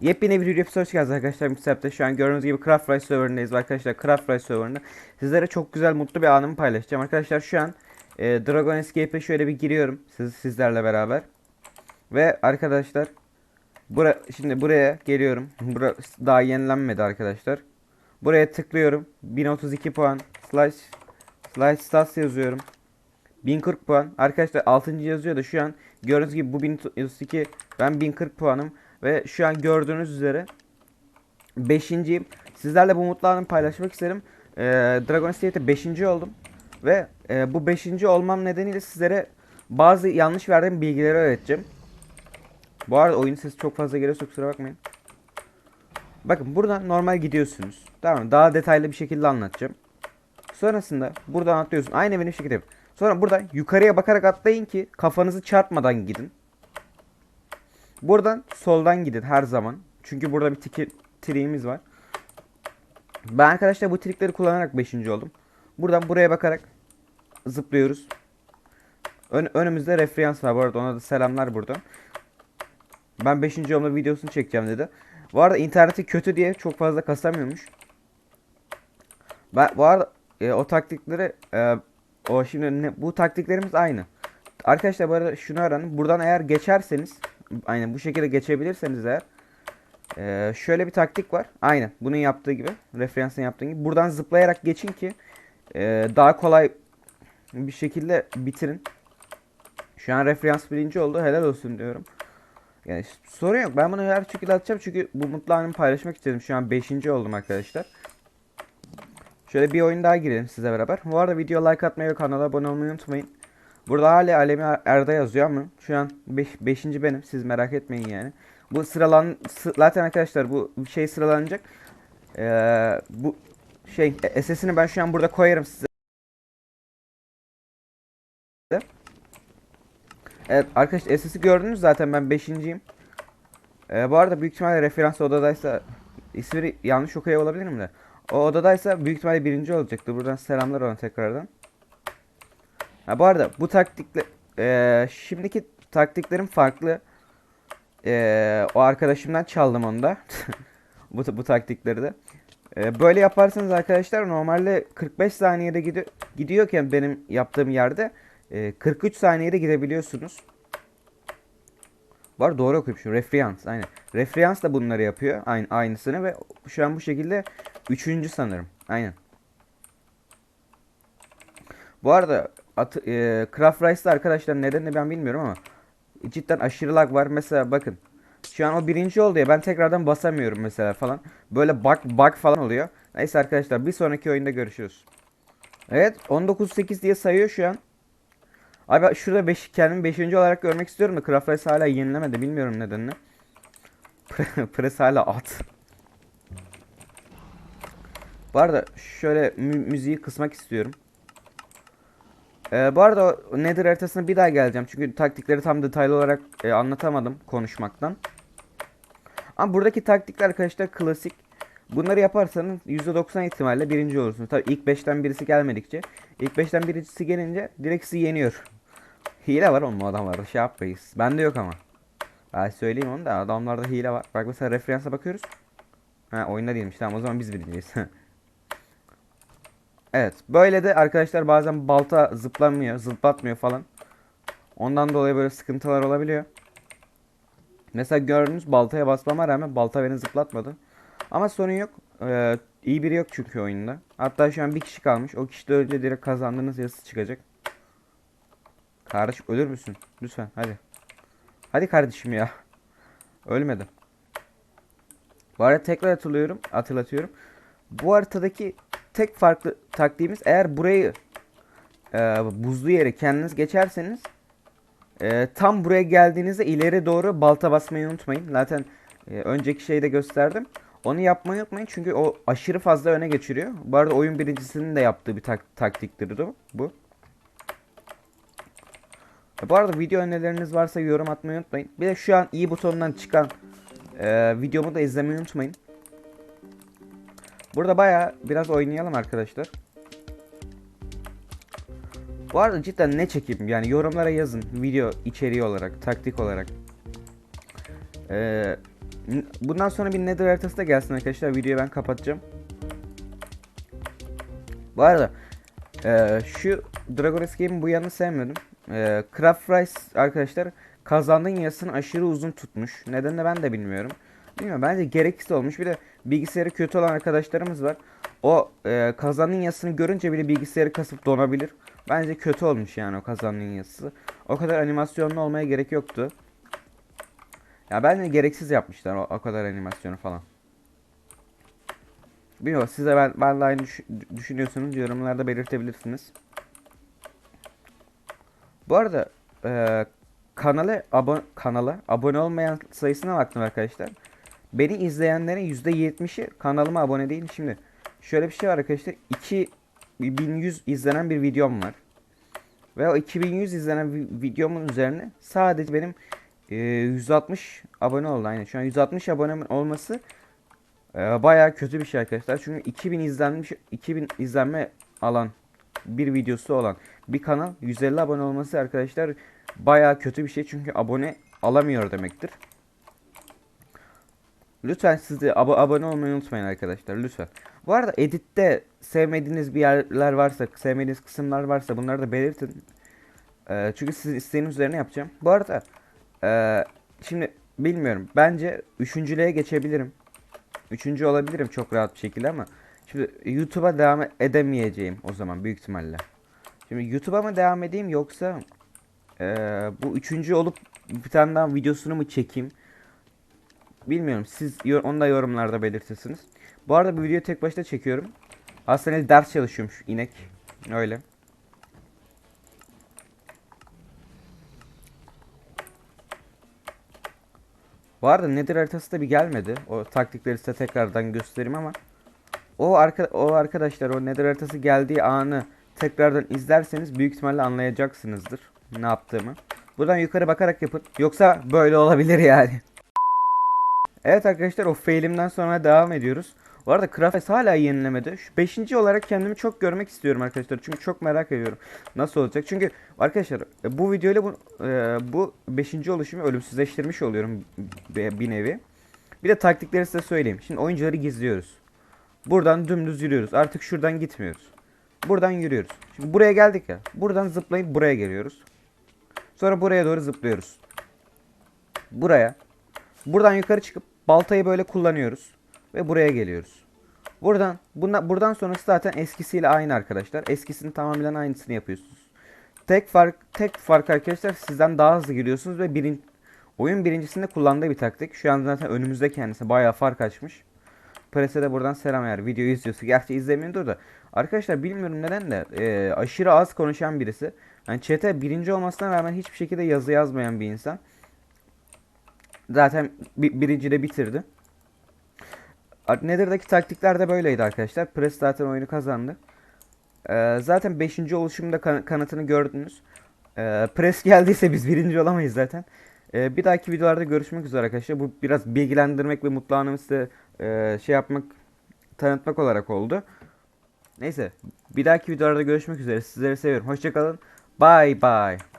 Yepyeni bir video hoş geldiniz arkadaşlar. Mixup'ta şu an gördüğünüz gibi Craft Rice serverındayız arkadaşlar. Craft Rice serverında sizlere çok güzel mutlu bir anımı paylaşacağım. Arkadaşlar şu an e, Dragon Escape'e şöyle bir giriyorum siz, sizlerle beraber. Ve arkadaşlar bura, şimdi buraya geliyorum. Bura daha yenilenmedi arkadaşlar. Buraya tıklıyorum. 1032 puan. Slash Slash stats yazıyorum. 1040 puan. Arkadaşlar 6. yazıyor da şu an gördüğünüz gibi bu 1032 ben 1040 puanım ve şu an gördüğünüz üzere 5.yim. Sizlerle bu mutlu anımı paylaşmak isterim. Ee, Dragon State'de 5. oldum ve e, bu 5. olmam nedeniyle sizlere bazı yanlış verdiğim bilgileri öğreteceğim. Bu arada oyun sesi çok fazla geliyorsa kusura bakmayın. Bakın buradan normal gidiyorsunuz. Tamam mı? Daha detaylı bir şekilde anlatacağım. Sonrasında buradan atlıyorsun. Aynı benim şekilde. Sonra buradan yukarıya bakarak atlayın ki kafanızı çarpmadan gidin. Buradan soldan gidin her zaman. Çünkü burada bir tiki, triğimiz var. Ben arkadaşlar bu trikleri kullanarak 5. oldum. Buradan buraya bakarak zıplıyoruz. Ön, önümüzde referans var bu arada ona da selamlar burada. Ben 5. olma videosunu çekeceğim dedi. Bu arada interneti kötü diye çok fazla kasamıyormuş. Ben bu arada e, o taktikleri e, o şimdi ne, bu taktiklerimiz aynı. Arkadaşlar bu arada şunu öğrenin. Buradan eğer geçerseniz aynen bu şekilde geçebilirseniz eğer e, şöyle bir taktik var. Aynen bunun yaptığı gibi. Referansın yaptığı gibi. Buradan zıplayarak geçin ki e, daha kolay bir şekilde bitirin. Şu an referans birinci oldu. Helal olsun diyorum. Yani sorun yok. Ben bunu her şekilde atacağım çünkü bu mutlu anımı paylaşmak istedim. Şu an 5. oldum arkadaşlar. Şöyle bir oyun daha girelim size beraber. Bu arada video like atmayı ve kanala abone olmayı unutmayın. Burada hala Alemi Er- Erda yazıyor ama şu an 5. benim. Siz merak etmeyin yani. Bu sıralan sı- zaten arkadaşlar bu şey sıralanacak. Ee, bu şey SS'ini ben şu an burada koyarım size. Evet arkadaşlar SS'i gördünüz zaten ben 5.yim. Ee, bu arada büyük ihtimalle referans odadaysa ismini yanlış okuyor olabilirim de. O odadaysa büyük ihtimalle birinci olacaktı. Buradan selamlar ona tekrardan. Ha bu arada bu taktikle eee, şimdiki taktiklerim farklı. Eee, o arkadaşımdan çaldım onu da. bu bu taktikleri de. Eee, böyle yaparsanız arkadaşlar normalde 45 saniyede gidiyor gidiyorken benim yaptığım yerde eee, 43 saniyede gidebiliyorsunuz. Var doğru okumuşum. Referans aynen. Referans da bunları yapıyor. Aynı aynısını ve şu an bu şekilde üçüncü sanırım. Aynen. Bu arada at, e, Craft Rice'da arkadaşlar nedenini ben bilmiyorum ama cidden aşırı lag var. Mesela bakın. Şu an o birinci oldu ya ben tekrardan basamıyorum mesela falan. Böyle bug bug falan oluyor. Neyse arkadaşlar bir sonraki oyunda görüşürüz. Evet 19-8 diye sayıyor şu an. Abi şurada beş, kendimi 5. olarak görmek istiyorum da Craft Race hala yenilemedi bilmiyorum nedenini. Press hala at. Bu arada şöyle mü- müziği kısmak istiyorum. Ee, bu arada Nether haritasına bir daha geleceğim. Çünkü taktikleri tam detaylı olarak e, anlatamadım konuşmaktan. Ama buradaki taktikler arkadaşlar klasik. Bunları yaparsanız %90 ihtimalle birinci olursunuz. Tabii ilk 5'ten birisi gelmedikçe. ilk 5'ten birisi gelince direkt sizi yeniyor. Hile var oğlum o adamlarda şey yapmayız. Bende yok ama. Ben söyleyeyim onu da adamlarda hile var. Bak mesela referansa bakıyoruz. Ha oyunda değilmiş tamam o zaman biz birinciyiz. evet böyle de arkadaşlar bazen balta zıplamıyor zıplatmıyor falan. Ondan dolayı böyle sıkıntılar olabiliyor. Mesela gördünüz baltaya basmama rağmen balta beni zıplatmadı. Ama sorun yok. Ee, iyi biri yok çünkü oyunda. Hatta şu an bir kişi kalmış. O kişi de öyle direkt kazandığınız yazısı çıkacak. Kardeş ölür müsün? Lütfen hadi. Hadi kardeşim ya. Ölmedi. Bu arada tekrar hatırlıyorum, hatırlatıyorum. Bu haritadaki tek farklı taktiğimiz eğer burayı e, buzlu yere kendiniz geçerseniz e, tam buraya geldiğinizde ileri doğru balta basmayı unutmayın. Zaten e, önceki şeyde gösterdim. Onu yapmayı unutmayın çünkü o aşırı fazla öne geçiriyor. Bu arada oyun birincisinin de yaptığı bir tak taktiktir bu. E, Bu arada video önerileriniz varsa yorum atmayı unutmayın. Bir de şu an iyi butonundan çıkan e, videomu da izlemeyi unutmayın. Burada baya biraz oynayalım arkadaşlar. Bu arada cidden ne çekeyim yani yorumlara yazın video içeriği olarak, taktik olarak. Ee, Bundan sonra bir nether haritası da gelsin arkadaşlar. Videoyu ben kapatacağım. Bu arada eee, şu Dragon Escape'in bu yanını sevmedim. Eee Craft Rice arkadaşlar kazandığın yasını aşırı uzun tutmuş. Nedenini ben de bilmiyorum. Bilmiyorum bence gereksiz olmuş. Bir de bilgisayarı kötü olan arkadaşlarımız var. O eee kazandığın yasını görünce bile bilgisayarı kasıp donabilir. Bence kötü olmuş yani o kazandığın yazısı. O kadar animasyonlu olmaya gerek yoktu. Ya bence gereksiz yapmışlar o, o kadar animasyonu falan. Bilmiyorum size ben, ben de aynı düş- düşünüyorsanız yorumlarda belirtebilirsiniz. Bu arada eee kanala abone kanala abone olmayan sayısına baktım arkadaşlar. Beni izleyenlerin %70'i kanalıma abone değil. Şimdi şöyle bir şey var arkadaşlar. 2100 izlenen bir videom var. Ve o 2100 izlenen vi- videomun üzerine sadece benim e, 160 abone oldu. Aynen şu an 160 abone olması e, bayağı kötü bir şey arkadaşlar. Çünkü 2000 izlenmiş 2000 izlenme alan bir videosu olan bir kanal 150 abone olması arkadaşlar bayağı kötü bir şey. Çünkü abone alamıyor demektir. Lütfen siz de abo- abone olmayı unutmayın arkadaşlar lütfen. Bu arada editte sevmediğiniz bir yerler varsa, sevmediğiniz kısımlar varsa bunları da belirtin. Ee, çünkü sizin isteğiniz üzerine yapacağım. Bu arada ee, şimdi bilmiyorum. Bence üçüncülüğe geçebilirim. Üçüncü olabilirim çok rahat bir şekilde ama şimdi YouTube'a devam edemeyeceğim o zaman büyük ihtimalle. Şimdi YouTube'a mı devam edeyim yoksa ee, bu üçüncü olup bir tane daha videosunu mu çekeyim? Bilmiyorum. Siz onu da yorumlarda belirtirsiniz. Bu arada bu videoyu tek başına çekiyorum. Aslında ders çalışıyormuş inek. Öyle. Bu arada nedir haritası da bir gelmedi. O taktikleri size tekrardan göstereyim ama o arka o arkadaşlar o nedir haritası geldiği anı tekrardan izlerseniz büyük ihtimalle anlayacaksınızdır ne yaptığımı. Buradan yukarı bakarak yapın. Yoksa böyle olabilir yani. Evet arkadaşlar o failimden sonra devam ediyoruz. Bu arada Crafts hala yenilemedi. Şu 5. olarak kendimi çok görmek istiyorum arkadaşlar. Çünkü çok merak ediyorum. Nasıl olacak? Çünkü arkadaşlar e, bu videoyla bu e, bu 5. oluşumu ölümsüzleştirmiş oluyorum bir nevi. Bir de taktikleri size söyleyeyim. Şimdi oyuncuları gizliyoruz. Buradan dümdüz yürüyoruz. Artık şuradan gitmiyoruz. Buradan yürüyoruz. Şimdi buraya geldik ya. Buradan zıplayıp buraya geliyoruz. Sonra buraya doğru zıplıyoruz. Buraya. Buradan yukarı çıkıp baltayı böyle kullanıyoruz ve buraya geliyoruz. Buradan bundan buradan sonrası zaten eskisiyle aynı arkadaşlar. Eskisinin tamamen aynısını yapıyorsunuz. Tek fark tek fark arkadaşlar sizden daha hızlı giriyorsunuz ve birin, oyun birincisinde kullandığı bir taktik. Şu an zaten önümüzde kendisi bayağı fark açmış. Prese de buradan selam eğer videoyu izliyorsa. Gerçi izlemiyordur da. Arkadaşlar bilmiyorum neden de e, aşırı az konuşan birisi. Yani chat'e birinci olmasına rağmen hiçbir şekilde yazı yazmayan bir insan. Zaten bi- birinci de bitirdi. Nether'daki taktikler de böyleydi arkadaşlar. Press zaten oyunu kazandı. Ee, zaten 5. oluşumda kan- kanıtını gördünüz. Ee, Press geldiyse biz birinci olamayız zaten. Ee, bir dahaki videolarda görüşmek üzere arkadaşlar. Bu biraz bilgilendirmek ve mutlu anımı size e, şey yapmak, tanıtmak olarak oldu. Neyse. Bir dahaki videolarda görüşmek üzere. Sizleri seviyorum. Hoşçakalın. Bye bye.